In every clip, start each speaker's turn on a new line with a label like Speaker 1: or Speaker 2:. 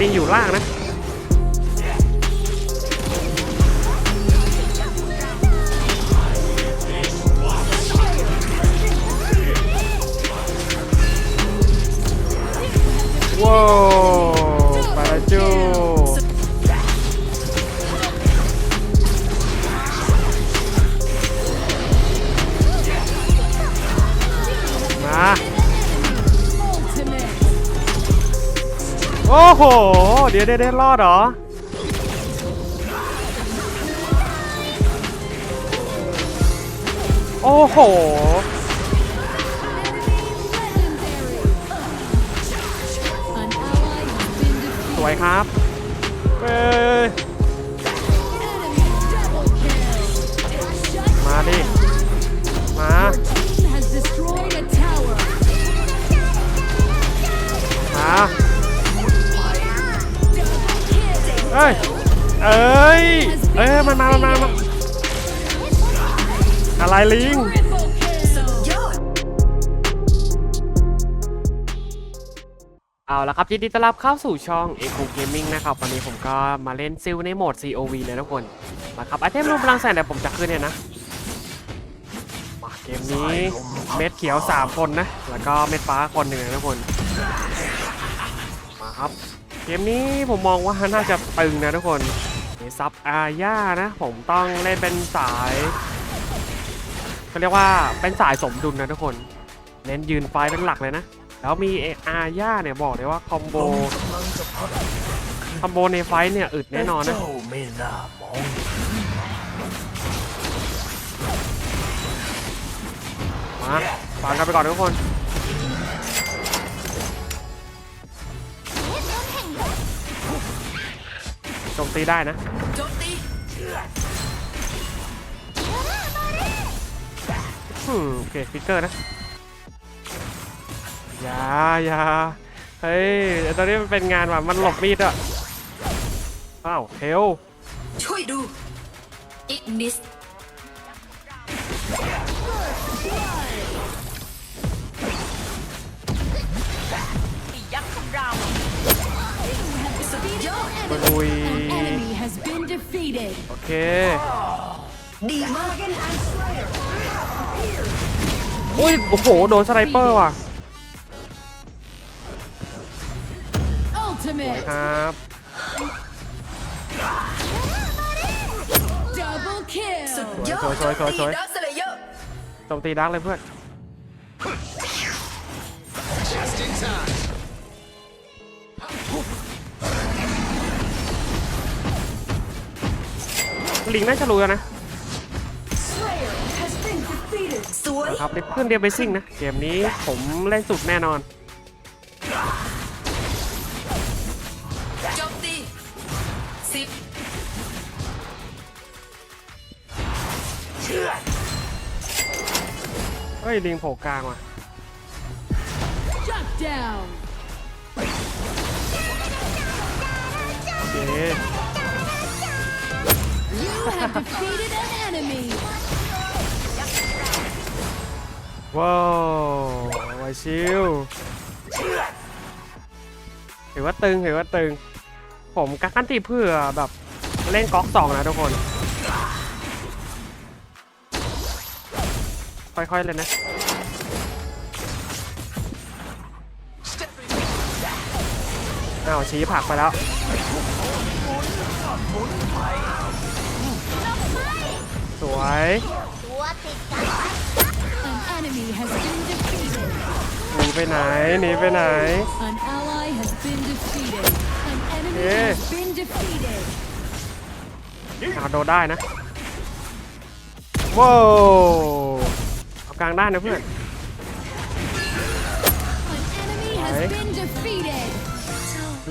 Speaker 1: ลิงอยู่ล่างนะว้าว โอ้โหเดี๋ยวเดี๋ยวเดี๋ยวรอดเหรอ โอ้โห สวยครับเอ้มาดิ มา เอ้ย เอ้ยมันมามันมามันอะไรลิง เอาละครับยินดีต้อนรับเข้าสู่ช่อง e c o Gaming นะครับ วันนี้ผมก็มาเล่นซิลในโหมด COV เลยทุกคน มาครับไอเทมรวมพลังแสงเดี๋ยวผมจะขึ้นเนี่ยนะ มาเกมนี้เม็ดเขียว 3 คนนะ แล้วก็เม็ดฟ้าคนหนึ่งนะทุกคน มาครับ เกมนี้ผมมองว่าน่าจะตึงนะทุกคน ซับอาญานะ ผมต้องเล่นเป็นสายเขาเรียกว่าเป็นสายสมดุลนะทุกคน เน้นยืนไฟเป็นหลักเลยนะ แล้วมีอาญาเนี่ยบอกเลยว่าคอมโบคอมโบในไฟเนี่ยอึดแน่นอนนะ
Speaker 2: มามอง
Speaker 1: มาฟังกันไปก่อนทุกคนโจมตีได้นะ
Speaker 3: โจมตี
Speaker 1: อืมโอเคฟิกเกอร์นะอย่าอย่าเฮ้ยไอ้ตอนนี้มันเป็นงานแบบมันหลบมีดอะอ้าวเฮล
Speaker 3: ช่วยดูอิกนิสยักษ์คำรามสุดยอด
Speaker 1: มาลุย
Speaker 4: An enemy has been defeated.
Speaker 1: โอเค
Speaker 3: ดีมาก
Speaker 1: อุ้ยโอ้โหโดนสไนเปอร์ว่ะ
Speaker 4: Ultimate
Speaker 1: ครับ
Speaker 4: double
Speaker 3: สุด
Speaker 4: kill.
Speaker 3: ยอด
Speaker 1: สวยๆๆๆ
Speaker 3: โจมตีดักสเลเยอร์
Speaker 1: โจมตีดักเลยเพื่อนลิงน่าจะรู้แล้วนะ นะครับเพื่อนเดียวไปซิ่งนะ เกมนี้ผมเล่นสุดแน่นอน
Speaker 3: โจมตีสิบ
Speaker 1: เฮ้ย ลิงโผล่กลางว่ะ
Speaker 4: Shut down.
Speaker 1: โอเค
Speaker 4: You have defeated an enemy.
Speaker 1: ว้าวไวชิวเห็นว่าตึงเห็นว่าตึง ผมกักกันติเพื่อแบบเล่นก๊อกสองนะทุกคน ค่อยๆเลยนะอ้าวชี้ผักไปแล้วสวย
Speaker 4: enemy has been defeated.
Speaker 1: หนีไปไหนหนีไปไหน
Speaker 4: An ally has been defeated. An enemy
Speaker 1: Yeah.
Speaker 4: has been defeated.
Speaker 1: เอาโดนได้นะว้าวเอากลางได้นะเพื่อน
Speaker 4: An enemy has
Speaker 1: Đấy.
Speaker 4: been defeated.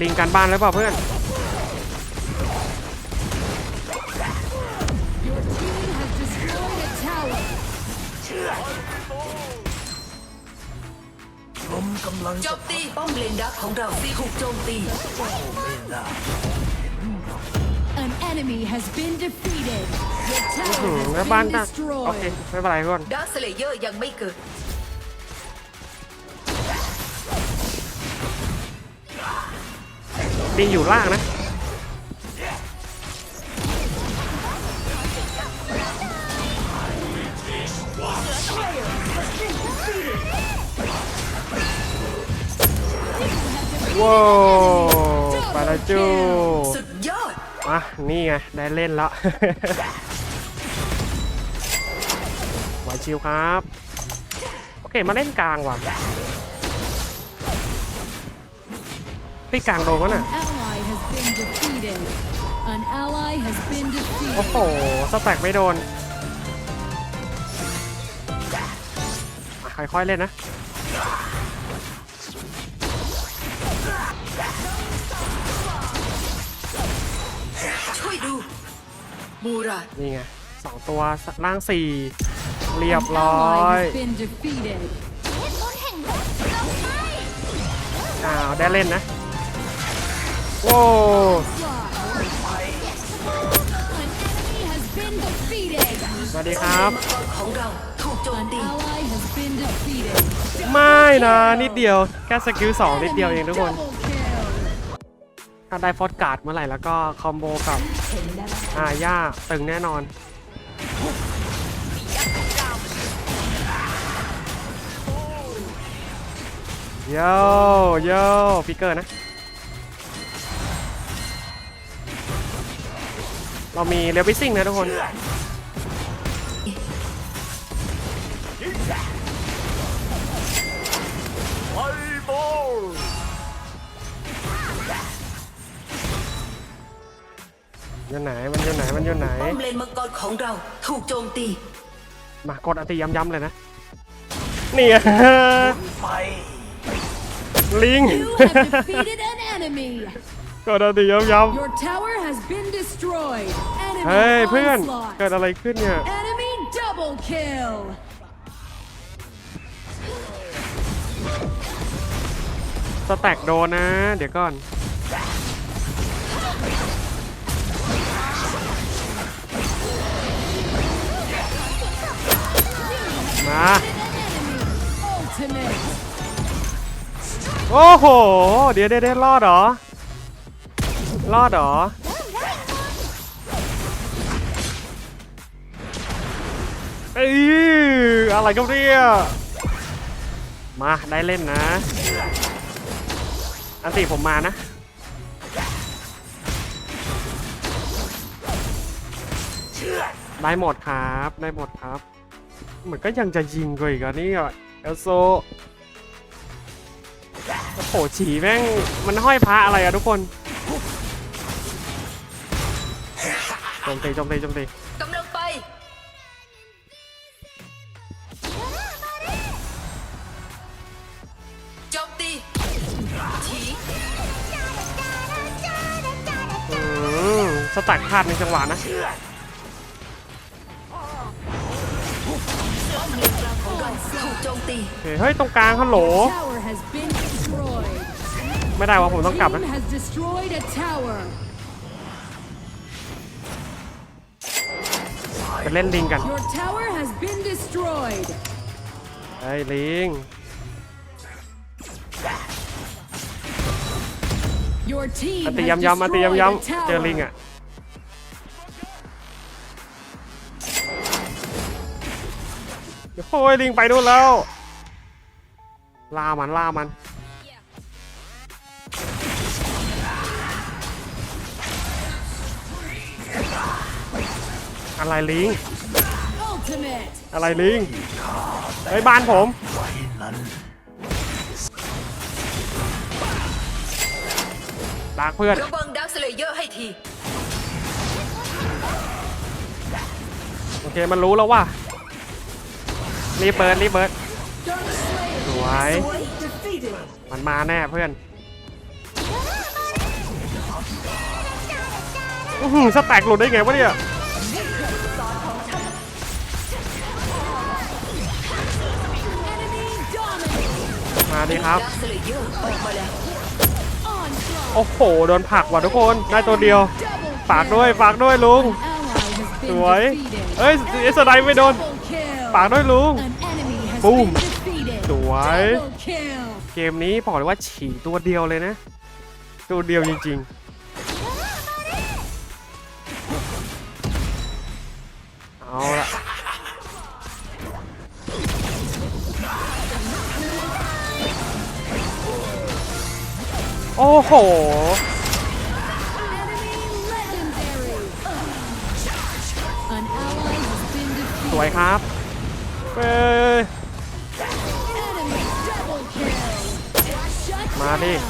Speaker 1: ลิงกันบ้านแล้วเปล่าเพื่อน
Speaker 2: ลัง
Speaker 3: โจ
Speaker 2: จะ
Speaker 3: มตีป้อมเลนดักของเราถูกโจมตี
Speaker 2: ไม่น่า
Speaker 4: An enemy has been defeated. Your
Speaker 1: อืม
Speaker 4: tower
Speaker 1: แล้ว
Speaker 4: has
Speaker 1: บ้าน
Speaker 4: been
Speaker 1: น่ะโอเค
Speaker 4: destroyed.
Speaker 1: ไม่เป็นไรเพื่อน
Speaker 3: ดักสเลเยอร์ยังไม่เกิด
Speaker 1: อดีอยู่ล่างนะ ว้าวไปแล้วจู
Speaker 3: สุดยอด
Speaker 1: อะนี่ไง ได้เล่นแล้วไหวชิวครับ โอเค มาเล่นกลางว่ะพี่กลางโดนวะน่ะ
Speaker 4: Ally has been defeated. An ally has been
Speaker 1: โอ้โห
Speaker 4: defeated.
Speaker 1: สแต็กไม่โดนอะค่อยๆเล่นนะ
Speaker 3: มูราด
Speaker 1: นี่ไงสองตัวล่างสี่เรีย
Speaker 4: An
Speaker 1: บร้อย
Speaker 4: ally has been defeated.
Speaker 1: อ้าวได้เล่นนะโว้
Speaker 4: An enemy has been defeated.
Speaker 1: สวัสดีครับ
Speaker 3: มังกรของเราถูกโจม
Speaker 4: An
Speaker 3: ตี
Speaker 4: ally has been defeated.
Speaker 1: ไม่นะนิดเดียวแค่สกิลสองนิดเดียวเองทุกคน
Speaker 4: Double kill.
Speaker 1: ถ้าได้ฟอสการ์ดเมื่อไหร่แล้วก็คอมโบกับอาย่าตึงแน่นอน โยโย่ฟิกเกอร์นะ เรามีเรลวิซิ่งนะทุกคน
Speaker 2: อ
Speaker 1: ยู่ไหนมันอยู่ไหนมันอยู่ไหน
Speaker 3: ป้อมเลนมังกรของเราถูกโจมตี
Speaker 1: มากดอันติย้ำๆเลยนะนี่ไง
Speaker 2: ไฟ
Speaker 1: ลิง
Speaker 4: You have defeated an enemy.
Speaker 1: กดอันติย้ำ
Speaker 4: Your tower has been destroyed.
Speaker 1: ๆ
Speaker 4: Enemy
Speaker 1: เฮ้ยเพื่อน
Speaker 4: onslaught.
Speaker 1: เกิดอะไรขึ้นเนี่ย
Speaker 4: Enemy double kill.
Speaker 1: สแต็กโดนนะ เดี๋ยวก่อน มาโอ้โห เดี๋ยวเดี๋ยวเดี๋ยวรอดเหรอ รอดเหรอ เอ้ยอะไรกันเนี่ยมาได้เล่นนะ อันติผมมานะได้หมดครับ ได้หมดครับ มือนก็ยังจะยิงกว่าอีกอะนี่อะเอลโซโอ้โหฉีแม่งมันห้อยพระอะไรอะทุกคนโจมตีโจมตีโจมตี
Speaker 3: กำลังไปโจมตีฉี
Speaker 1: อืมสแต็กพลาดในจังหวะนะ
Speaker 3: โจมตี
Speaker 1: โอเคเฮ้ยตรงกลางฮัลโหล
Speaker 4: Tower has been destroyed.
Speaker 1: ไม่ได้ว่าผมต้องกลับนะ
Speaker 4: Team has destroyed a tower.
Speaker 1: ไปเล่นลิงกัน
Speaker 4: Your tower has been destroyed.
Speaker 1: เฮ้ยลิง
Speaker 4: Your team
Speaker 1: อัน
Speaker 4: has
Speaker 1: ตีย้ำๆอันตี
Speaker 4: destroyed
Speaker 1: ย้ำ
Speaker 4: a
Speaker 1: ๆเจอลิง
Speaker 4: tower.
Speaker 1: อะ อ้ยลิงไปนู่นแล้วล่ามันล่ามันอะไรลิง
Speaker 4: Ultimate.
Speaker 1: อะไรลิงเฮ้ยบ้านผม
Speaker 2: ไฟนั้น
Speaker 1: ลากเพื่อน
Speaker 3: ระวังดักสเลเยอร์ให้ที
Speaker 1: โอเค มันรู้แล้วว่า รีบเบิร์ดรีบเบิร์ดสวย มันมาแน่เพื่อนอื้อหือสแต็กหลุดได้ไงวะเนี่ยมาดิครับ โอ้โห โดนผักว่ะทุกคน ได้ตัวเดียว ฝากด้วย ฝากด้วยลุง สวย เอ้ยเอสไนไม่โดน ฝากด้วยลุง
Speaker 4: An enemy has
Speaker 1: Boom.
Speaker 4: been defeated.
Speaker 1: สวย
Speaker 4: Double kill.
Speaker 1: เกมนี้บอกเลยว่าฉี่ตัวเดียวเลยนะ ตัวเดียวจริงๆ เอาละโอ้โห มาดิ
Speaker 4: down.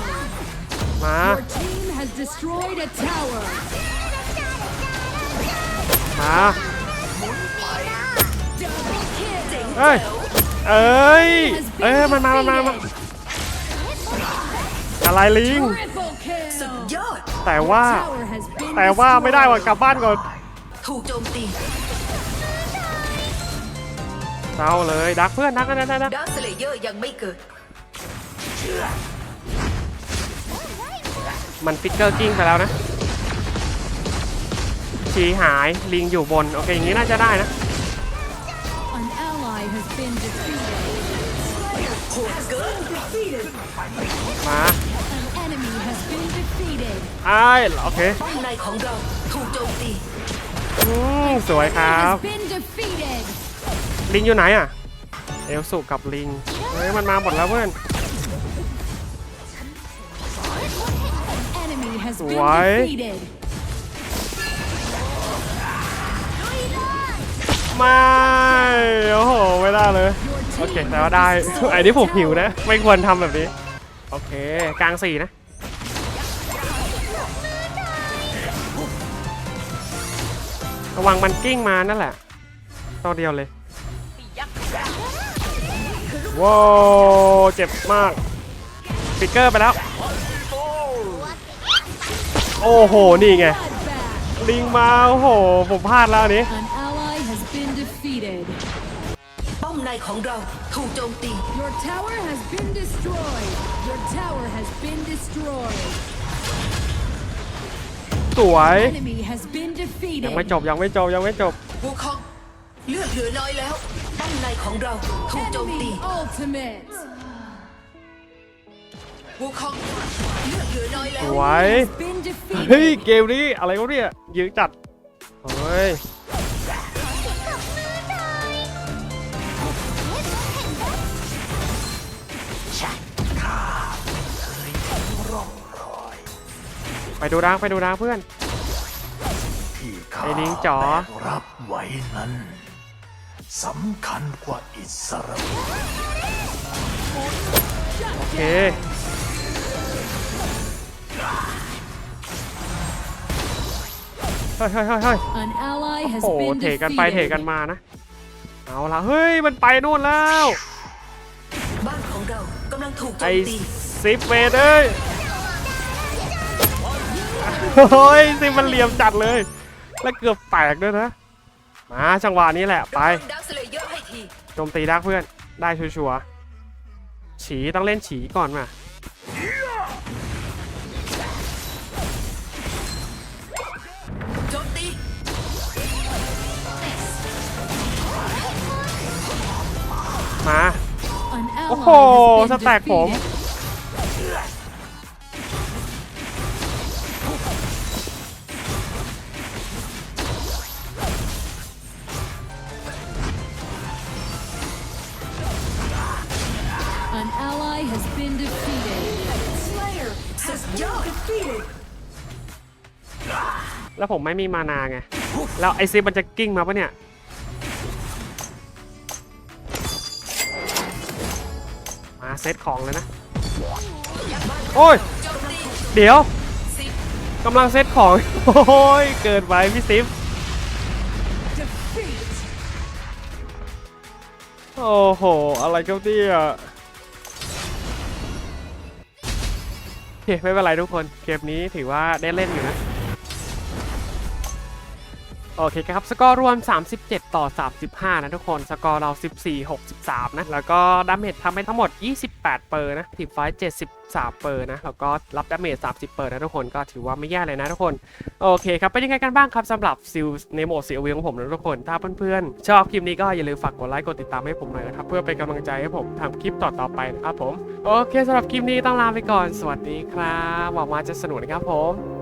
Speaker 1: มา
Speaker 4: Your team has destroyed a tower.
Speaker 1: มา
Speaker 4: Double kill.
Speaker 1: เอ้ย เอ้ย เอ้ย มันมามันมามันมาอะไรลิง
Speaker 4: Triple kill.
Speaker 3: ยอด
Speaker 1: แต่ว่า
Speaker 4: Tower has been
Speaker 1: แต่ว่าไม่ได้ว่ะกลับบ้านก่อน
Speaker 3: ถูกโจมตี
Speaker 1: เศร้าเลย ดักเพื่อนดักกันนะดัก
Speaker 3: ดาร์คสเลเยอร์ยังไม่เกิด
Speaker 1: มันฟิกเกอร์กิ้งไปแล้วนะชีหายลิงอยู่บน โอเค อย่างนี้น่าจะได้นะ
Speaker 4: An ally has been defeated.
Speaker 3: โหดเกิน
Speaker 1: มา
Speaker 4: An enemy has been defeated.
Speaker 1: ไอ้ายโอเค
Speaker 3: ป้อมในของเราถูกโจมตี
Speaker 1: อืมสวยครับ
Speaker 4: Has been defeated.
Speaker 1: ลิงอยู่ไหนอะ เอลสุกับลิง เฮ้ย มันมาหมดแล้วเพื่อน
Speaker 4: has been
Speaker 1: Why?
Speaker 4: defeated.
Speaker 1: ไม่โอ้โหไม่ได้เลย
Speaker 4: Your
Speaker 1: โอเค
Speaker 4: team
Speaker 1: แต่ว่า
Speaker 4: has
Speaker 1: ได้
Speaker 4: destroyed
Speaker 1: ไอ้นี่ผม
Speaker 4: a
Speaker 1: หิว
Speaker 4: tower.
Speaker 1: นะ ไม่ควรทำแบบนี้ โอเค กลางสี่นะ ระวังมันกิ้งมานั่นแหละตัวเดียวเลยว้าวเจ็บมากฟิกเกอร์ไปแล้ว โอ้โห นี่ไง
Speaker 4: Bloodbath.
Speaker 1: ลิงมาโอ้โห ผมพลาดแล้วอันนี้
Speaker 4: An ally has been defeated.
Speaker 3: ป้อมในของเราถูกโจมตี
Speaker 4: Your tower has been destroyed. Your tower has been destroyed.
Speaker 1: สวย
Speaker 4: Enemy has been
Speaker 1: ยังไม่
Speaker 4: defeated.
Speaker 1: จบยังไม่จบยังไม่จบ
Speaker 3: วูคองเลือดเหลือน้อยแล้วป้อมในของเราถูกโจมตี
Speaker 4: Enemy ultimate.
Speaker 3: วูคองเลือดเหลือน้อยแล้
Speaker 1: ส
Speaker 3: ว
Speaker 1: วย
Speaker 4: Has been
Speaker 1: เฮ้ย
Speaker 4: defeated.
Speaker 1: เกมนี้อะไรวะเนี่ยยืดจัด เฮ้ย ไปดูดังไปดูดังเพื่อน
Speaker 2: ที่ข้า
Speaker 1: ไอ้ลิงจ๋อ
Speaker 2: แบกรับไว้นั้นสำคัญกว่าอิสรภาพ
Speaker 1: โอเค เฮ้ยเฮ้ยเฮ้ยเฮ้ย
Speaker 4: An ally has
Speaker 1: โอ้โห
Speaker 4: been
Speaker 1: เทกันไปเทกัน
Speaker 4: defeated.
Speaker 1: มานะ เอาละเฮ้ย มันไปนู่นแล้ว
Speaker 3: บ้านของเรากำลังถูกโจ
Speaker 1: ไอ้
Speaker 3: มตี
Speaker 1: ซิปเมตรเอ้ยโอ้ยซิปมันเหลี่ยมจัดเลย แล้วเกือบแตกด้วยนะ มาจังหวะนี้แหละไป
Speaker 3: ดาร์คสเลเยอร์ให้ที
Speaker 1: โจมตีดักเพื่อน ได้ชัวร์ๆฉีต้องเล่นฉีก่อนมา
Speaker 3: มา
Speaker 4: An
Speaker 1: โอ้
Speaker 4: ally
Speaker 1: โห
Speaker 4: has
Speaker 1: ส
Speaker 4: been
Speaker 1: แต็กผม
Speaker 4: defeated. An ally has been defeated.
Speaker 3: สุดยอด
Speaker 1: แล้วผมไม่มีมานาไง แล้วไอซิปมันจะกิ้งมาปะเนี่ย เซตของเลยนะ โอ้ย เดี๋ยวกำลังเซตของ โอ้ย เกินไปพี่ซิฟโอ้โห อะไรเจ้าเตี้ยโอเคไม่เป็นไรทุกคน เกมนี้ถือว่าได้เล่นอยู่นะ โอเคครับ สกอร์รวม 37 ต่อ 35 นะทุกคน สกอร์เรา 14 63 นะ แล้วก็ดาเมจทำไปทั้งหมด 28 เปอร์นะทีมไฟท์73 เปอร์นะ แล้วก็รับดาเมจ 30 เปอร์นะทุกคน ก็ถือว่าไม่แย่เลยนะทุกคน โอเคครับ เป็นยังไงกันบ้างครับสำหรับซิลในโหมดซีวีของผมนะทุกคน ถ้าเพื่อนๆ ชอบคลิปนี้ก็อย่าลืมฝากกดไลค์ กดติดตามให้ผมหน่อยนะครับ เพื่อเป็นกำลังใจให้ผมทำคลิปต่อๆไปนะครับผม โอเคสำหรับคลิปนี้ต้องลาไปก่อน สวัสดีครับ หวังว่าจะสนุกนะครับผม